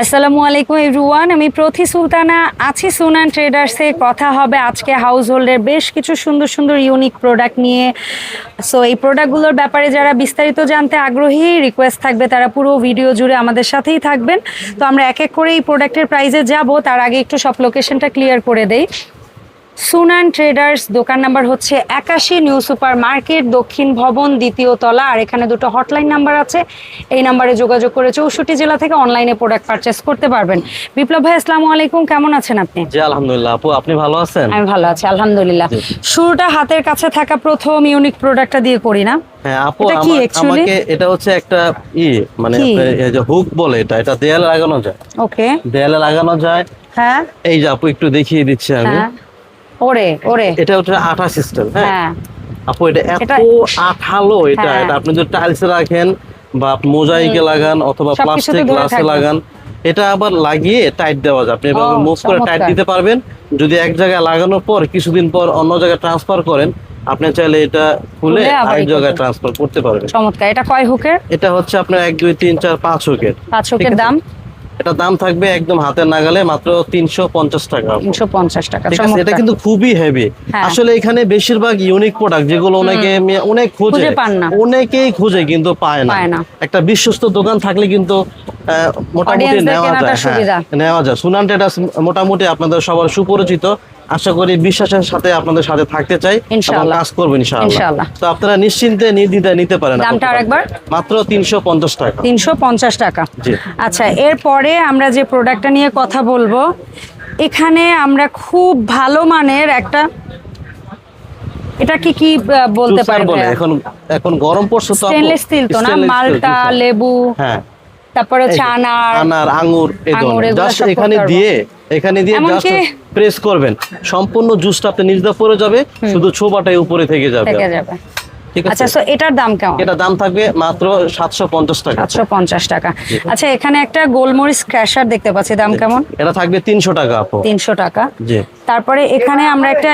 আসসালামু আলাইকুম এভরিওয়ান, আমি প্রথি সুলতানা আছি সুনান ট্রেডার্সে। কথা হবে আজকে হাউস হোল্ডের বেশ কিছু সুন্দর সুন্দর ইউনিক প্রোডাক্ট নিয়ে। সো এই প্রোডাক্টগুলোর ব্যাপারে যারা বিস্তারিত জানতে আগ্রহী রিকোয়েস্ট থাকবে তারা পুরো ভিডিও জুড়ে আমাদের সাথেই থাকবেন। তো আমরা এক এক করে এই প্রোডাক্টের প্রাইজে যাব, তার আগে একটু সব লোকেশনটা ক্লিয়ার করে দেই। সুনান ট্রেডার্স দোকান নাম্বার হচ্ছে একাশি নিউ সুপার মার্কেট দক্ষিণ ভবন দ্বিতীয় তলা আর এখানে দুটো হটলাইন নাম্বার আছে। এই নাম্বারে যোগাযোগ করে চৌষট্টি জেলা থেকে অনলাইনে প্রোডাক্ট পারচেস করতে পারবেন। বিপ্লব ভাই আসসালামু আলাইকুম কেমন আছেন আপনি? জি আলহামদুলিল্লাহ। আপু আপনি ভালো আছেন? আমি ভালো আছি আলহামদুলিল্লাহ। শুরুটা হাতের কাছে থাকা প্রথম ইউনিক প্রোডাক্টটা দিয়ে করি না। হ্যাঁ আপু এটা কি আমাকে এটা হচ্ছে একটা ই মানে কি? যে হুক বলে এটা এটা দেয়ালে লাগানো যায়। ওকে দেয়ালে লাগানো যায়। হ্যাঁ। এই যে আপু একটু দেখিয়ে দিচ্ছি আমি। হ্যাঁ। ওরে ওরে। এটা হচ্ছে আঠা সিস্টেম হ্যাঁ? হ্যাঁ। আপু এটা এত আঠালো এটা হ্যাঁ। এটা আপনি যদি টাইলসে রাখেন বা মোজাইকে লাগান অথবা প্লাস্টিক গ্লাসে লাগান এটা আবার লাগিয়ে টাইট দেওয়া যায়। আপনি এভাবে মুভ করে টাইট দিতে পারবেন। যদি এক জায়গায় লাগানোর পর কিছুদিন পর অন্য জায়গায় ট্রান্সফার করেন আপনি চাইলে এটা খুলে আরেক জায়গায় ট্রান্সফার করতে পারবেন। চমৎকার। এটা কয় হুকের? এটা হচ্ছে আপনার এক দুই তিন চার পাঁচ উইকেট পাঁচ হুকের দাম? এটা দাম থাকবে একদম হাতের নাগালে মাত্র তিনশো পঞ্চাশ টাকা। তিনশো পঞ্চাশ টাকা ঠিক আছে এটা কিন্তু খুবই হেভি হ্যাঁ। আসলে এখানে বেশিরভাগ ইউনিক প্রোডাক্ট যেগুলো অনেকে অনেক খুঁজে। খুঁজে পান না। অনেকেই খোঁজে কিন্তু পায় না। একটা বিশ্বস্ত দোকান থাকলে কিন্তু মোটামুটি নেওয়া যায় হ্যাঁ নেওয়া যায়। ট্রেডার্স মোটামুটি আপনাদের সবার সুপরিচিত। আশা করি বিশ্বাসের সাথে আপনাদের সাথে থাকতে চাই এবং কাজ করবেন ইনশাআল্লাহ। তো আপনারা নিশ্চিন্তে নির্দ্বিধায় নিতে পারেন দামটা আরেকবার? মাত্র তিনশো পঞ্চাশ টাকা। তিনশো পঞ্চাশ টাকা। আচ্ছা এরপরে আমরা যে প্রোডাক্টটা নিয়ে কথা বলব এখানে আমরা খুব ভালো মানের একটা এটা কি কি বলতে পারবে? এখন এখন গরম পড়ছে তো স্টেনলেস স্টিল তো না? মালটা লেবু। হ্যাঁ। তারপরে হচ্ছে আনার আনার আঙ্গুর এই ধরনের। জাস্ট এখানে দিয়ে এখানে দিয়ে জাস্ট প্রেস করবেন। সম্পূর্ণ জুসটা আপনি নিজদা পড়ে যাবে শুধু ছোবাটাই উপরে থেকে যাবে। থেকে যাবে। ঠিক আচ্ছা সো এটার দাম কেমন? এটা দাম থাকবে মাত্র সাতশো পঞ্চাশ টাকা। সাতশো পঞ্চাশ টাকা। আচ্ছা এখানে একটা গোলমরিচ ক্র্যাশার দেখতে পাচ্ছি দাম কেমন? এটা থাকবে তিনশো টাকা আপু। টাকা। জি। তারপরে এখানে আমরা একটা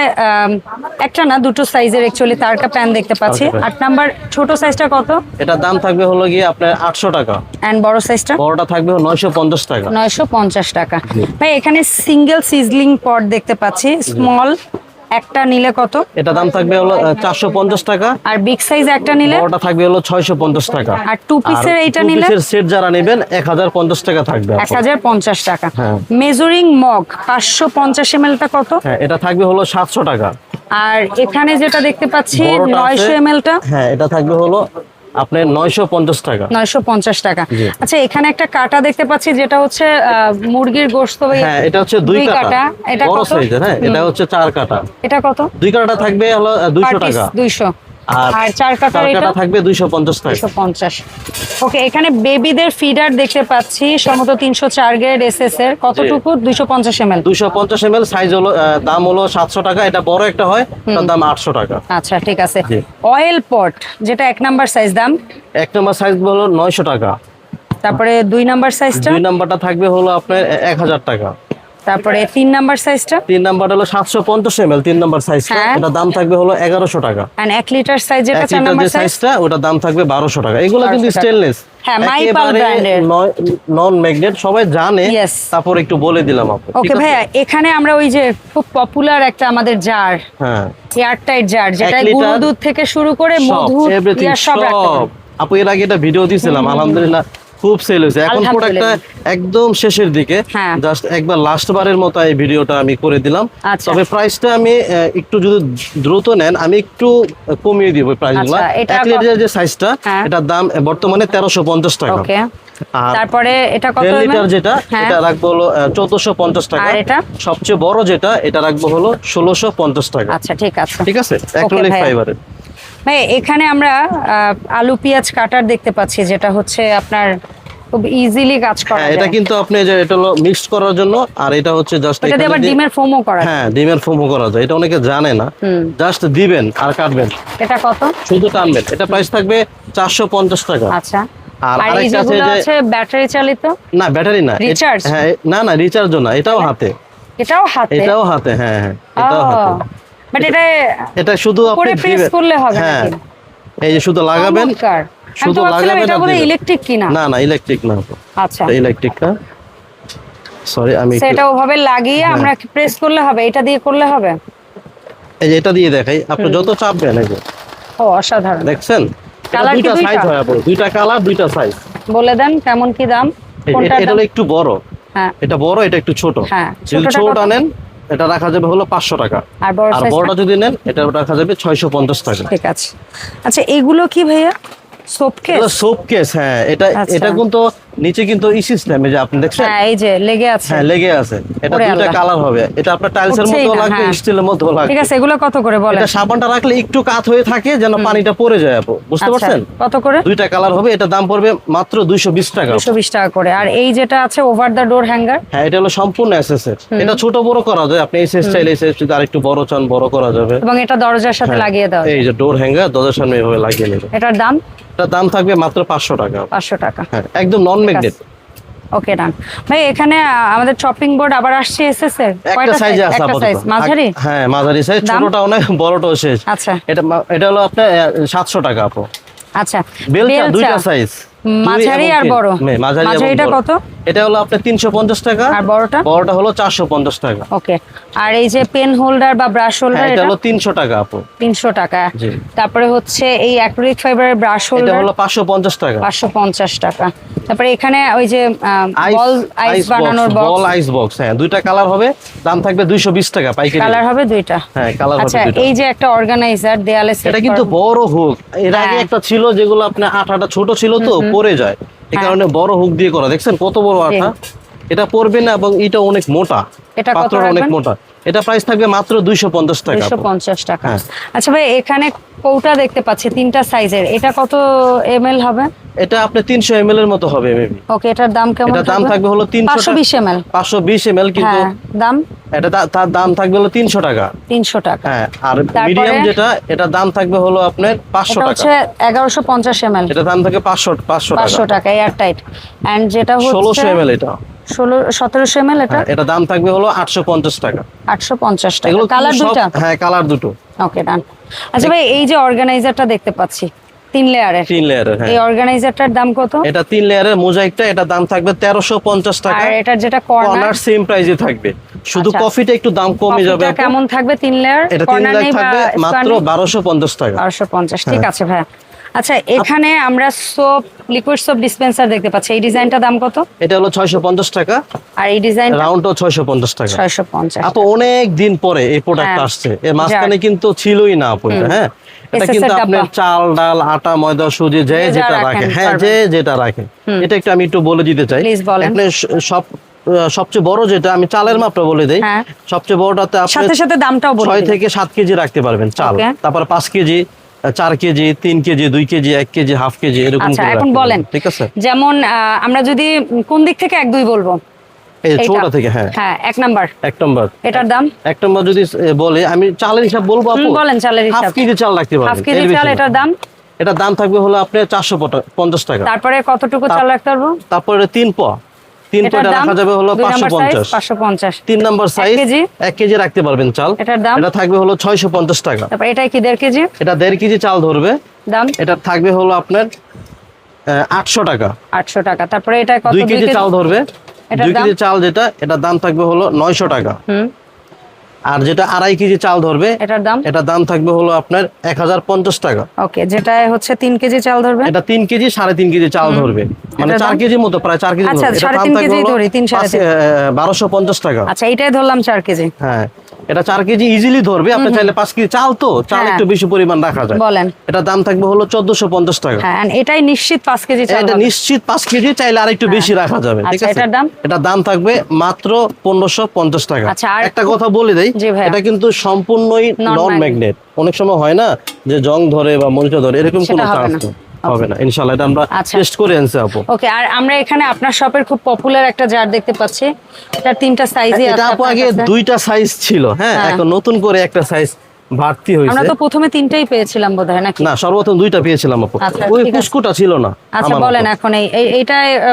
একটা না দুটো সাইজের অ্যাকচুয়ালি তারকা প্যান দেখতে পাচ্ছি। আট নাম্বার ছোট সাইজটা কত? এটার দাম থাকবে হলো গিয়ে আপনার আটশো টাকা। অ্যান্ড বড় সাইজটা বড়টা থাকবে নয়শো পঞ্চাশ টাকা। নয়শো পঞ্চাশ টাকা। ভাই এখানে সিঙ্গেল সিজলিং পট দেখতে পাচ্ছি স্মল একটা নিলে কত? এটা দাম থাকবে হলো চারশো পঞ্চাশ টাকা। আর বিগ সাইজ একটা নিলে? বড়টা থাকবে হলো ছয়শো পঞ্চাশ টাকা। আর টু পিসের এইটা নিলে? সেট যারা নেবেন এক হাজার পঞ্চাশ টাকা থাকবে এক আপু। হাজার পঞ্চাশ টাকা। মেজারিং মগ পাঁচশো পঞ্চাশ এম টা কত? হ্যাঁ এটা থাকবে হলো সাতশো টাকা। আর এখানে যেটা দেখতে পাচ্ছি বড়টা আছে- নয়শো এম টা। হ্যাঁ এটা থাকবে হলো আপনার নয়শো পঞ্চাশ টাকা। নয়শো পঞ্চাশ টাকা। আচ্ছা এখানে একটা কাটা দেখতে পাচ্ছি যেটা হচ্ছে আহ, মুরগির গোশত হ্যাঁ এটা হচ্ছে দুই কাটা। এটা কত? সাইজের হ্যাঁ এটা হচ্ছে চার কাটা। এটা কত? দুই কাটা থাকবে হলো দুইশো টাকা। দুইশো। আর চার কাটার এটা কাটা থাকবে দুইশো পঞ্চাশ টাকা দুশো পঞ্চাশ। ওকে এখানে বেবিদের ফিডার দেখতে পাচ্ছি সম্ভবত তিনশো চার গ্রেড এস এস এর। কতটুকু? দুইশো পঞ্চাশ এম এল দুইশো পঞ্চাশ এম সাইজ হলো দাম হলো সাতশো টাকা এটা বড় একটা হয় তার দাম আটশো টাকা। আচ্ছা ঠিক আছে। অয়েল পট যেটা এক নাম্বার সাইজ দাম? এক নম্বর সাইজ হলো নয়শো টাকা। তারপরে দুই নাম্বার সাইজটা দুই নাম্বারটা থাকবে হলো আপনার এক হাজার টাকা। তারপরে তিন নাম্বার সাইজটা? তিন নাম্বারটা হলো সাতশো পঞ্চাশ এম এল তিন নাম্বার সাইজটা হ্যাঁ। এটা দাম থাকবে হলো এগারোশো টাকা। এন্ড এক লিটার সাইজ যেটা চার নাম্বার যে সাইজটা ওটার দাম থাকবে বারোশো টাকা। এগুলো কিন্তু 1200। স্টেনলেস হ্যাঁ, মাইপাল ব্র্যান্ডের। নন ম্যাগনেট সবাই জানে। তারপর একটু বলে দিলাম আপু ওকে ভাইয়া এখানে আমরা ওই যে খুব পপুলার একটা আমাদের জার হ্যাঁ। এয়ারটাইট জার যেটা গুঁড়ো দুধ থেকে শুরু করে মধু সব রাখতে আপু এর আগে একটা ভিডিও দিয়েছিলাম আলহামদুলিল্লাহ। খুব সেল হয়েছে। এখন প্রোডাক্টটা একদম শেষের দিকে। হ্যাঁ। জাস্ট একবার লাস্ট বারের মতো এই ভিডিওটা আমি করে দিলাম। আচ্ছা। তবে প্রাইসটা আমি একটু যদি দ্রুত নেন আমি একটু কমিয়ে দিব প্রাইসগুলো আচ্ছা, এক কত? লিটারের যে সাইজটা হ্যাঁ। এটার দাম বর্তমানে তেরোশো পঞ্চাশ টাকা। তারপরে এটা কত লিটার যেটা হ্যাঁ। এটা রাখব হলো চোদ্দশো পঞ্চাশ টাকা। আর এটা? সবচেয়ে বড় যেটা এটা রাখব হলো ষোলোশো পঞ্চাশ টাকা। আচ্ছা ঠিক আছে। ঠিক আছে? অ্যাক্রিলিক ফাইবারের ভাই এখানে আমরা আলু পেঁয়াজ কাটার দেখতে পাচ্ছি যেটা হচ্ছে আপনার খুব ইজিলি কাজ করা হ্যাঁ এটা কিন্তু আপনি যে এটা হলো মিক্সড করার জন্য আর এটা হচ্ছে জাস্ট এটা দিয়ে আবার ডিমের ফোমও করা। হ্যাঁ ডিমের ফোমও করা যায়। এটা অনেকে জানে না। জাস্ট দিবেন আর কাটবেন। এটা কত? শুধু টানবেন। এটা প্রাইস থাকবে চারশো পঞ্চাশ টাকা। আচ্ছা। আর আর আরেকটা আছে যে ব্যাটারি চালিত? না ব্যাটারি না। Recharge? হ্যাঁ না না রিচার্জ না। এটাও হাতে। এটাও হাতে? এটাও হাতে হ্যাঁ হ্যাঁ। এটাও হাতে। বাট এটা এটা শুধু আপনি প্রেস করলে হবে হ্যাঁ। এই যে শুধু লাগাবেন শুধু লাগাবেন এটা দিবেন। ইলেকট্রিক কিনা। না না ইলেকট্রিক না। আচ্ছা। ইলেকট্রিক না সরি আমি সেটা ওভাবে লাগিয়ে হ্যাঁ। আমরা প্রেস করলে হবে এটা দিয়ে করলে হবে? এই যে এটা দিয়ে দেখাই আপনি যত চাপবেন এই যে। ও অসাধারণ। দেখছেন? এটা Colour কি দুইটা? সাইজ হয় আপু দুইটা কালার দুইটা সাইজ বলে দেন কেমন কি দাম? এটা একটু বড়। হ্যাঁ। এটা বড় এটা একটু ছোট। হ্যাঁ, ছোটটা নেন এটা রাখা যাবে হলো পাঁচশো টাকা। আর বড় আর বড়টা যদি নেন এটা রাখা যাবে ছয়শো পঞ্চাশ টাকা। ঠিক আছে। আচ্ছা এগুলো কি ভাইয়া? সোপ কেস সোপ কেস হ্যাঁ। এটা আচ্ছা। এটা কিন্তু নিচে কিন্তু ই সিস্টেম যে আপনি দেখছেন? হ্যাঁ এই যে লেগে আছে। হ্যাঁ লেগে আছে। এটা দুইটা কালার হবে। এটা আপনার টাইলসের মধ্যেও লাগবে হ্যাঁ। স্টিলের মধ্যেও লাগবে। ঠিক আছে এগুলো কত করে বলেন? এটা সাবানটা রাখলে একটু কাত হয়ে থাকে যেন পানিটা পড়ে যায় আপু। বুঝতে আচ্ছা, পারছেন? কত করে? দুইটা কালার হবে এটা দাম পড়বে মাত্র দুইশো বিশ টাকা। দুশো বিশ টাকা করে। আর এই যেটা আছে ওভার দ্য ডোর হ্যাঙ্গার হ্যাঁ এটা হলো সম্পূর্ণ এসএসএর এটা ছোট বড় করা যায় আপনি এসএস চাইলে এসএস যদি আরেকটু বড় চান বড় করা যাবে। এবং এটা দরজার সাথে হ্যাঁ। লাগিয়ে দাও এই যে ডোর হ্যাঙ্গার দরজার সামনে এভাবে লাগিয়ে নেবে। এটার দাম? এটার দাম থাকবে মাত্র পাঁচশো টাকা। পাঁচশো টাকা। হ্যাঁ একদম নন ম্যাগনেট ওকে ডান ভাই এখানে আমাদের চপিং বোর্ড আবার আসছে এসএস এর? একটা সাইজে আছে আপাতত। মাঝারি? হ্যাঁ মাঝারি সাইজ ছোটটা অনেক বড়টাও শেষ। আচ্ছা। এটা এটা হলো আপনার সাতশো টাকা আপু। আচ্ছা। বেলচা দুইটা সাইজ মাঝারি আর বড়? মাঝারি এটা মাঝারিটা কত? এটা হলো আপনার তিনশো পঞ্চাশ টাকা। আর বড়টা? বড়টা হলো চারশো পঞ্চাশ টাকা। ওকে। আর এই যে পেন হোল্ডার বা ব্রাশ হ্যাঁ হোল্ডার এটা হলো তিনশো টাকা আপু। তিনশো টাকা। জি। তারপরে হচ্ছে এই অ্যাক্রিলিক ফাইবারের ব্রাশ হোল্ডার? এটা হলো পাঁচশো পঞ্চাশ টাকা। পাঁচশো পঞ্চাশ টাকা। তারপরে এখানে ওই যে বল আইস বানানোর বক্স বল আইস বক্স হ্যাঁ দুইটা কালার হবে। দাম থাকবে দুইশো বিশ টাকা পাইকারি। কালার হবে দুইটা। হ্যাঁ কালার হবে আচ্ছা দুইটা। এই যে একটা অর্গানাইজার দেয়ালে set এটা কিন্তু বড় হুক। এর আগে হ্যাঁ। একটা ছিল যেগুলো আপনার আঠাটা ছোট ছিল তো পড়ে যায়। এই হ্যাঁ। কারণে বড় হুক দিয়ে করা। দেখছেন কত বড় আঠা? এটা পড়বে না এবং এটা অনেক মোটা। এটা কত অনেক মোটা। এটা প্রাইস থাকবে মাত্র দুইশো পঞ্চাশ টাকা দুশো পঞ্চাশ টাকা। হ্যাঁ। আচ্ছা ভাই এখানে কৌটা দেখতে পাচ্ছি তিনটা সাইজের এটা কত এমএল হবে? এটা আপনি তিনশো এমএল এর মতো হবে মেবি ওকে এটার দাম কেমন এটা দাম থাকবে? হলো তিনশো পাঁচশো বিশ এম পাঁচশো বিশ এম কিন্তু হ্যাঁ দাম? এটা তার দাম থাকবে হলো তিনশো টাকা। তিনশো টাকা। হ্যাঁ আর মিডিয়াম যেটা এটা দাম থাকবে হলো আপনার পাঁচশো এটা টাকা। হচ্ছে এগারোশো পঞ্চাশ এম এটা দাম থাকে পাঁচশো পাঁচশো পাঁচশো টাকা। টাকা এয়ার টাইট অ্যান্ড যেটা হচ্ছে এম এল এটা। ষোলো সতেরোশো এম এটা? হ্যাঁ, এটা দাম থাকবে হলো আটশো পঞ্চাশ টাকা। আটশো পঞ্চাশ টাকা। কালার কিন্তু হ্যাঁ কালার দুটো। ওকে ডান আচ্ছা ভাই এই যে অর্গানাইজারটা দেখতে পাচ্ছি তিন লেয়ারের তিন লেয়ারের এই অর্গানাইজারটার দাম কত? এটা তিন লেয়ারের মোজাইকটা এটা দাম থাকবে তেরোশো পঞ্চাশ টাকা। আর এটার যেটা কর্নার কর্নার সেম প্রাইসে থাকবে। শুধু আচ্ছা। কফিটা একটু দাম কমে যাবে কেমন থাকবে? তিন লেয়ার এটা তিন বা থাকবে মাত্র বারোশো পঞ্চাশ টাকা। বারোশো পঞ্চাশ হ্যাঁ। ঠিক আছে ভাইয়া। আচ্ছা এখানে আমরা সোপ লিকুইড সোপ ডিসপেন্সার দেখতে পাচ্ছি। এই ডিজাইনটা দাম কত? এটা হলো ছয়শো পঞ্চাশ টাকা। আর এই ডিজাইন রাউন্ডও ছয়শো পঞ্চাশ টাকা। ছয়শো পঞ্চাশ আপু অনেক দিন পরে এই প্রোডাক্ট হ্যাঁ। আসছে। এর মাঝখানে কিন্তু ছিলই না আপু হ্যাঁ? এটা কিন্তু। আপনার চাল ডাল আটা ময়দা সুজি যে যেটা রাখেন, রাখে হ্যাঁ যে যেটা রাখে এটা একটু আমি একটু বলে দিতে চাই। Please বলেন। আপনি সব সবচেয়ে বড় যেটা আমি চালের মাপটা বলে দেই। হ্যাঁ। সবচেয়ে বড়টাতে আপনি সাথে সাথে দামটাও বলে ছয় দিন। থেকে সাত কেজি রাখতে পারবেন চাল। তারপর পাঁচ কেজি আহ, চার কেজি তিন কেজি দুই কেজি এক কেজি হাফ কেজি এরকম আচ্ছা এখন বলেন। ঠিক আছে? যেমন আমরা যদি কোন দিক থেকে এক দুই বলব। ছোটটা থেকে হ্যাঁ। হ্যাঁ এক নাম্বার। এক নম্বর। এটার দাম? এক নম্বর যদি বলে আমি চালের হিসাব বলব আপু? বলেন চালের হাফ হিসাব কেজি চাল রাখতে হাফ কেজি চাল এটার দাম? এটার দাম থাকবে হলো আপনার চারশো পঞ্চাশ টাকা। তারপরে কতটুকু চাল রাখতে পারব? তারপরে তিন প। তিন এটার রাখা যাবে হলো পাঁচশো পঞ্চাশ। তিন নম্বর সাইজ এক কেজি রাখতে পারবেন চাল। এটার দাম? এটা থাকবে হলো ছয়শো পঞ্চাশ টাকা। তারপর এটাই কি দেড় কেজি? এটা দেড় কেজি চাল ধরবে। দাম? এটা থাকবে হলো আপনার আটশো টাকা। আটশো টাকা। তারপরে এটা কত? দুই কেজি চাল ধরবে। এটার দুই কেজি চাল যেটা এটার দাম থাকবে হলো নয়শো টাকা। হুম। আর যেটা আড়াই কেজি চাল ধরবে এটার দাম? এটার দাম থাকবে হলো আপনার এক হাজার পঞ্চাশ টাকা। ওকে যেটা হচ্ছে তিন কেজি চাল ধরবে? এটা তিন কেজি সাড়ে তিন কেজি চাল ধরবে। মানে চার কেজি মতো প্রায় চার কেজি আচ্ছা, বারোশো পঞ্চাশ টাকা। আচ্ছা এটাই ধরলাম চার কেজি। হ্যাঁ। এটা চার কেজি ইজিলি ধরবে। আপনি চাইলে পাঁচ কেজি চাল তো চাল হ্যাঁ। একটু বেশি পরিমাণ রাখা যায়। বলেন। এটা দাম থাকবে হলো চোদ্দশো পঞ্চাশ টাকা। হ্যাঁ এটাই নিশ্চিত পাঁচ কেজি এটা নিশ্চিত পাঁচ কেজি চাইলে আর একটু বেশি রাখা যাবে ঠিক আচ্ছা, আছে? এটার দাম? এটার দাম থাকবে মাত্র পনেরোশো পঞ্চাশ টাকা। আচ্ছা, একটা কথা বলে দেই। এটা কিন্তু সম্পূর্ণই নন ম্যাগনেট অনেক সময় হয় না যে জং ধরে বা মরিচা ধরে এরকম কোনো হবে চান্স না। হবে না। ইনশাল্লাহ এটা আমরা আচ্ছা। টেস্ট করে আনছি আপু। ওকে আর আমরা এখানে আপনার শপের খুব পপুলার একটা জার দেখতে পাচ্ছি। এটার তিনটা সাইজই আছে এটা আপু আগে দুইটা সাইজ ছিল হ্যাঁ? হ্যাঁ। এখন নতুন করে একটা সাইজ বাড়তি আমরা তো প্রথমে তিনটাই পেয়েছিলাম বোধহয় নাকি? না সর্বপ্রথম দুইটা পেয়েছিলাম আপু। আচ্ছা, ওই কুসকুটা ছিল না আচ্ছা বলেন এখন এই এই-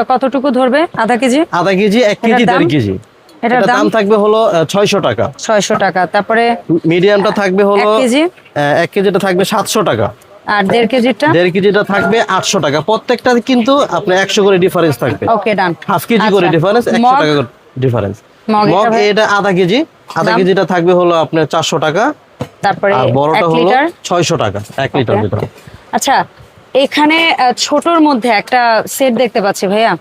কতটুকু ধরবে? আধা কেজি? আধা কেজি এক কেজি এটার দাম? দেড় কেজি। এটার দাম? থাকবে হলো ছয়শো টাকা। ছয়শো টাকা। তারপরে মিডিয়ামটা থাকবে হলো এক কেজি? আহ, এক কেজিটা থাকবে সাতশো টাকা। আর দেড় কেজিটা? দেড় কেজিটা থাকবে আটশো টাকা। প্রত্যেকটা কিন্তু আপনার একশো করে ডিফারেন্স থাকবে। Okay done. হাফ কেজি করে ডিফারেন্স একশো টাকা করে ডিফারেন্স মগ এটা আধা কেজি। আধা কেজিটা থাকবে হলো আপনার চারশো টাকা। তারপরে আর বড়টা হলো ছয়শো টাকা এক লিটার Okay. আচ্ছা এখানে ছোটর মধ্যে একটা সেট দেখতে পাচ্ছি ভাইয়া।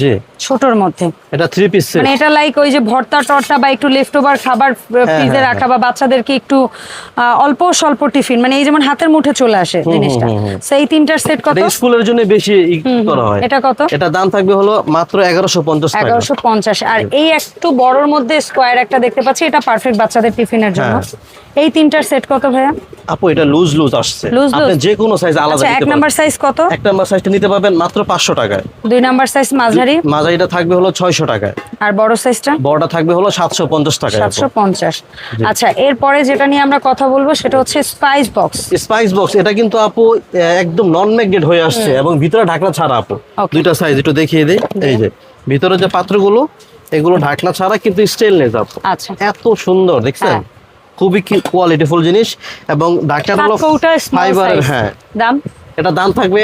জি। ছোটর মধ্যে। এটা থ্রি পিস মানে এটা লাইক ওই যে ভর্তা টর্তা বা একটু লেফট ওভার খাবার ফ্রিজে হ্যাঁ, রাখা বা বাচ্চাদেরকে একটু অল্প স্বল্প টিফিন। মানে এই যেমন হাতের মুঠে চলে আসে জিনিসটা। সেই তিনটার সেট কত? স্কুলের জন্য বেশি করা হয়। এটা কত? এটা দাম থাকবে হলো মাত্র এগারোশো পঞ্চাশ টাকা। এগারোশো পঞ্চাশ। আর এই একটু বড়র মধ্যে স্কোয়ার একটা দেখতে পাচ্ছি এটা পারফেক্ট বাচ্চাদের টিফিনের জন্য। এই তিনটার সেট কত ভাইয়া? আপু এটা লুজ লুজ আসছে আপনি? যে কোনো সাইজ আলাদা আচ্ছা এক নিতে নাম্বার সাইজ কত? এক নাম্বার সাইজটা নিতে পারবেন মাত্র পাঁচশো টাকায়। দুই নাম্বার সাইজ মাঝারি? মাঝারি মাঝারিটা থাকবে হলো ছয়শো টাকায়। আর বড় সাইজটা বড়টা থাকবে হলো সাতশো পঞ্চাশ টাকায় সাতশো পঞ্চাশ। আচ্ছা এরপরে যেটা নিয়ে আমরা কথা বলব সেটা হচ্ছে স্পাইস বক্স স্পাইস বক্স এটা কিন্তু আপু একদম নন ম্যাগনেট হয়ে আসছে এবং ভিতরে ঢাকনা ছাড়া আপু। দুইটা সাইজ একটু দেখিয়ে দিই। এই যে ভিতরে যে পাত্রগুলো এগুলো ঢাকনা ছাড়া কিন্তু স্টেনলেস আপু। আচ্ছা। এত সুন্দর দেখছেন? হ্যাঁ। খুবই কোয়ালিটিফুল জিনিস এবং ঢাকনাটা হলো সাইজ হ্যাঁ। দাম? এটা দাম থাকবে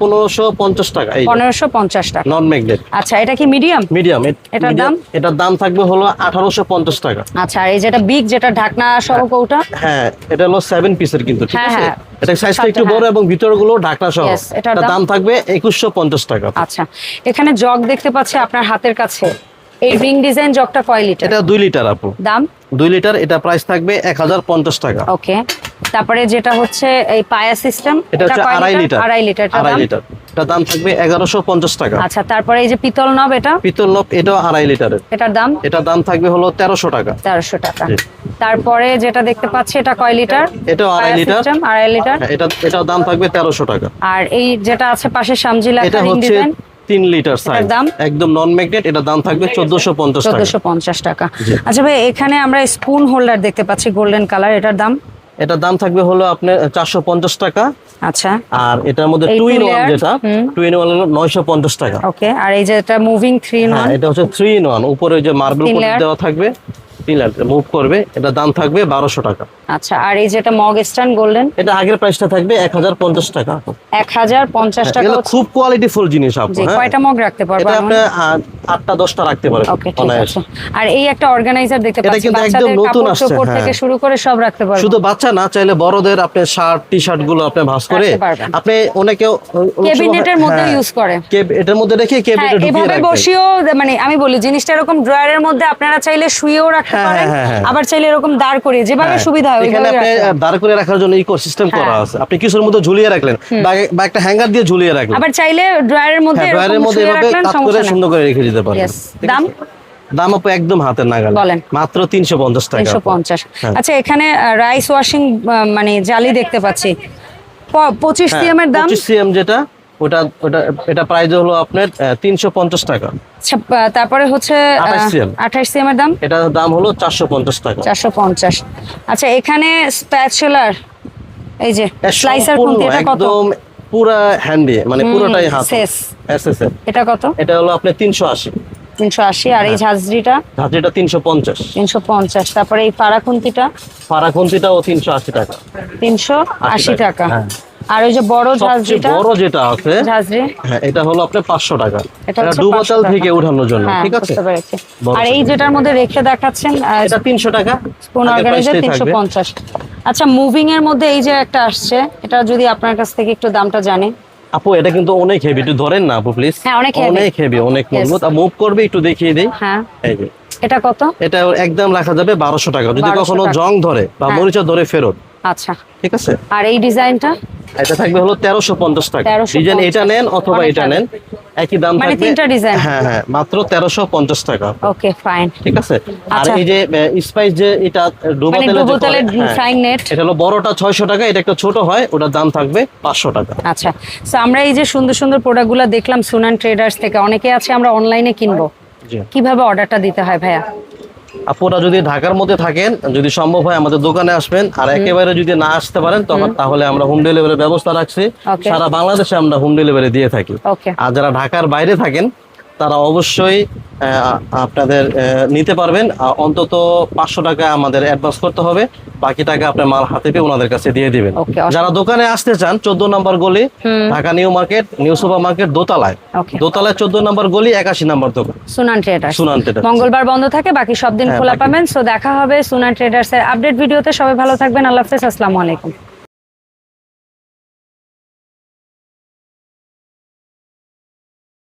পনেরোশো পঞ্চাশ টাকা এই পনেরোশো পঞ্চাশ টাকা। নন ম্যাগনেট আচ্ছা এটা কি মিডিয়াম মিডিয়াম এটার দাম? এটার দাম থাকবে হলো আঠারোশো পঞ্চাশ টাকা। আচ্ছা আর এই যেটা বিগ যেটা ঢাকনা সহ কৌটা? হ্যাঁ এটা হলো সেভেন পিসের কিন্তু ঠিক হ্যাঁ, আছে? হ্যাঁ। এটা সাইজটা একটু বড় এবং ভিতরে গুলো ঢাকনা সহ। এটার দাম? থাকবে একুশশো পঞ্চাশ টাকা। আচ্ছা এখানে জগ দেখতে পাচ্ছি আপনার হাতের কাছে। এই রিং ডিজাইন জগটা কয় লিটার এটা দুই লিটার আপু। দাম? দুই লিটার এটা প্রাইস থাকবে এক হাজার পঞ্চাশ টাকা। ওকে তারপরে যেটা হচ্ছে এই পায়া সিস্টেম এটা হচ্ছে আড়াই লিটার আড়াই লিটার আড়াই লিটার এটা দাম থাকবে এগারোশো পঞ্চাশ টাকা। আচ্ছা তারপরে এই যে পিতল নব এটা? পিতল নব এটাও আড়াই লিটারের এটার দাম? এটার দাম থাকবে হলো তেরোশো টাকা। তেরোশো টাকা। তারপরে যেটা দেখতে পাচ্ছি এটা কয় লিটার এটাও আড়াই লিটার আড়াই লিটার এটা এটার দাম থাকবে তেরোশো টাকা। আর এই যেটা আছে পাশে সামজিলা এটা হচ্ছে তিন লিটার সাইজ। দাম? একদম নন ম্যাগনেট এটার দাম থাকবে চোদ্দশো পঞ্চাশ টাকা। চোদ্দশো পঞ্চাশ টাকা। আচ্ছা ভাই এখানে আমরা স্পুন হোল্ডার দেখতে পাচ্ছি গোল্ডেন কালার এটার দাম? এটার দাম থাকবে হলো আপনার চারশো পঞ্চাশ টাকা। আচ্ছা। আর এটার মধ্যে টু ইন ওয়ান যেটা টু ইন ওয়ান হলো নয়শো পঞ্চাশ টাকা। ওকে আর এই যে এটা মুভিং থ্রি ইন ওয়ান এটা হচ্ছে থ্রি ইন ওয়ান উপরে যে মার্বেল দেওয়া থাকবে। লাখ মুভ করবে এটা দাম থাকবে বারোশো টাকা। আচ্ছা আর এই যেটা মগ স্ট্যান্ড গোল্ডেন এটা আগের প্রাইসটা থাকবে এক হাজার পঞ্চাশ টাকা। এক হাজার পঞ্চাশ টাকা এগুলো হচ্ছে- খুব কোয়ালিটিফুল জিনিস আপনি হ্যাঁ। কয়টা মগ রাখতে পারবেন আপনি আটটা দশটা রাখতে পারেন আর এই একটা অর্গানাইজার দেখতে এটা কিন্তু একদম নতুন আসছে, হ্যাঁ। থেকে শুরু করে সব রাখতে পারব। শুধু বাচ্চা না চাইলে বড়দের আপনি শার্ট টি শার্টগুলো আপনি ভাঁজ করে আপনি অনেকে ক্যাবিনেটের মধ্যে ইউজ করে। এটার মধ্যে রেখে হ্যাঁ ক্যাবিনেটে ঢুকিয়ে রাখবেন। বসিয়েও মানে আমি বলি জিনিসটা এরকম ড্রয়ারের মধ্যে আপনারা চাইলে শুয়েও রাখতে হ্যাঁ, পারেন হ্যাঁ, হ্যাঁ। আবার চাইলে এরকম দাঁড় করিয়ে যেভাবে হ্যাঁ, সুবিধা হয় এখানে আপনি দাঁড় করে রাখার জন্য ইকো সিস্টেম করা হ্যাঁ। আছে। আপনি কিছুর মধ্যে ঝুলিয়ে রাখলেন বা একটা হ্যাঙ্গার দিয়ে ঝুলিয়ে রাখলেন। আবার চাইলে ড্রয়ারের মধ্যে হ্যাঁ ড্রয়ারের মধ্যে এভাবে কাট করে সুন্দর করে রেখে দিতে Yes. ঠিক দাম? দাম আপু একদম হাতের নাগাল। মাত্র তিনশো পঞ্চাশ টাকা। তিনশো। পঞ্চাশ। হ্যাঁ। আচ্ছা এখানে রাইস ওয়াশিং মানে জালি দেখতে পাচ্ছি। পঁচিশ হ্যাঁ, সিএম এর দাম? 25 সিএম যেটা ওটা ওটা এটা প্রাইস হলো আপনার তিনশো পঞ্চাশ টাকা। আচ্ছা, তারপরে হচ্ছে 28 CM আঠাশ সিএম এর দাম? এটার দাম হলো চারশো পঞ্চাশ টাকা। চারশো পঞ্চাশ। আচ্ছা এখানে স্প্যাচুলার এই যে এটা স্লাইসার এটা কত? একদম পুরো হ্যান্ডি মানে পুরোটাই হাত এস এস এসএস এটা কত? এটা হলো আপনি 380 380 আর এই ঝাজড়িটা ঝাজড়িটা 350 350 তারপরে এই ফারাখুন্তিটা ফারাখুন্তিটাও 380 টাকা। 380 টাকা হ্যাঁ। আর ওই যে বড় ঝাজড়িটা বড় যেটা আছে ঝাজড়ি হ্যাঁ এটা হলো আপনার 500 টাকা। এটা ডুবোতাল থেকে ওঠানোর জন্য হ্যাঁ, ঠিক আছে? আর এই যেটার মধ্যে রেখে দেখাচ্ছেন এটা 300 টাকা কোন অর্গানাইজার 350 আচ্ছা মুভিং এর মধ্যে এই যে একটা আসছে এটা যদি আপনার কাছ থেকে একটু দামটা জানি। আপু এটা কিন্তু অনেক হেভি একটু ধরেন না আপু প্লিজ হ্যাঁ, অনেক হেভি অনেক হেভি অনেক. মজবুত। আর মুভ করবে একটু দেখিয়ে দেই। হ্যাঁ। এই যে। এটা কত? এটা একদম রাখা যাবে 1200 টাকা। যদি কখনো জং ধরে বা হ্যাঁ। মরিচা ধরে ফেরত আচ্ছা। ঠিক আছে? আর এই ডিজাইনটা? এটা থাকবে হলো তেরোশো পঞ্চাশ টাকা। ডিজাইন এটা নেন অথবা এটা নেন একই দাম মানে তিনটা design? হ্যাঁ হ্যাঁ মাত্র তেরোশো পঞ্চাশ টাকা। Okay fine. ঠিক আছে? আর আচ্ছা। এই যে স্পাইস যে এটা ডুবো মানে তেলে হ্যাঁ। এটা হলো বড়টা ছয়শো টাকা এটা একটা ছোট হয় ওটার দাম থাকবে পাঁচশো টাকা। আচ্ছা। তো আমরা এই যে সুন্দর সুন্দর প্রোডাক্টগুলো দেখলাম সুনান ট্রেডার্স থেকে অনেকে আছে আমরা অনলাইনে কিনবো। কীভাবে অর্ডারটা দিতে হয় ভাইয়া? আপুরা যদি ঢাকার মধ্যে থাকেন যদি সম্ভব হয় আমাদের দোকানে আসবেন আর একেবারে যদি না আসতে পারেন তখন তাহলে আমরা হোম ডেলিভারির ব্যবস্থা রাখছি। সারা বাংলাদেশে আমরা হোম ডেলিভারি দিয়ে থাকি। আর যারা ঢাকার বাইরে থাকেন তারা অবশ্যই আপনাদের নিতে পারবেন। অন্তত পাঁচশো টাকা আমাদের অ্যাডভান্স করতে হবে। বাকি টাকা আপনার মাল হাতে পেয়ে ওনাদের কাছে দিয়ে দিবেন। যারা দোকানে আসতে চান চোদ্দ নম্বর গলি Dhaka new market new super market দোতলায়. দোতলায় চোদ্দ নম্বর গলি একাশি নম্বর দোকান। Sunan traders Sunan traders. মঙ্গলবার বন্ধ থাকে বাকি সব দিন হ্যাঁ, খোলা পাবেন। সো দেখা হবে সুনান ট্রেডার্স এর আপডেট ভিডিওতে। সবাই ভালো থাকবেন আল্লাহ হাফেজ আসসালামু আলাইকুম।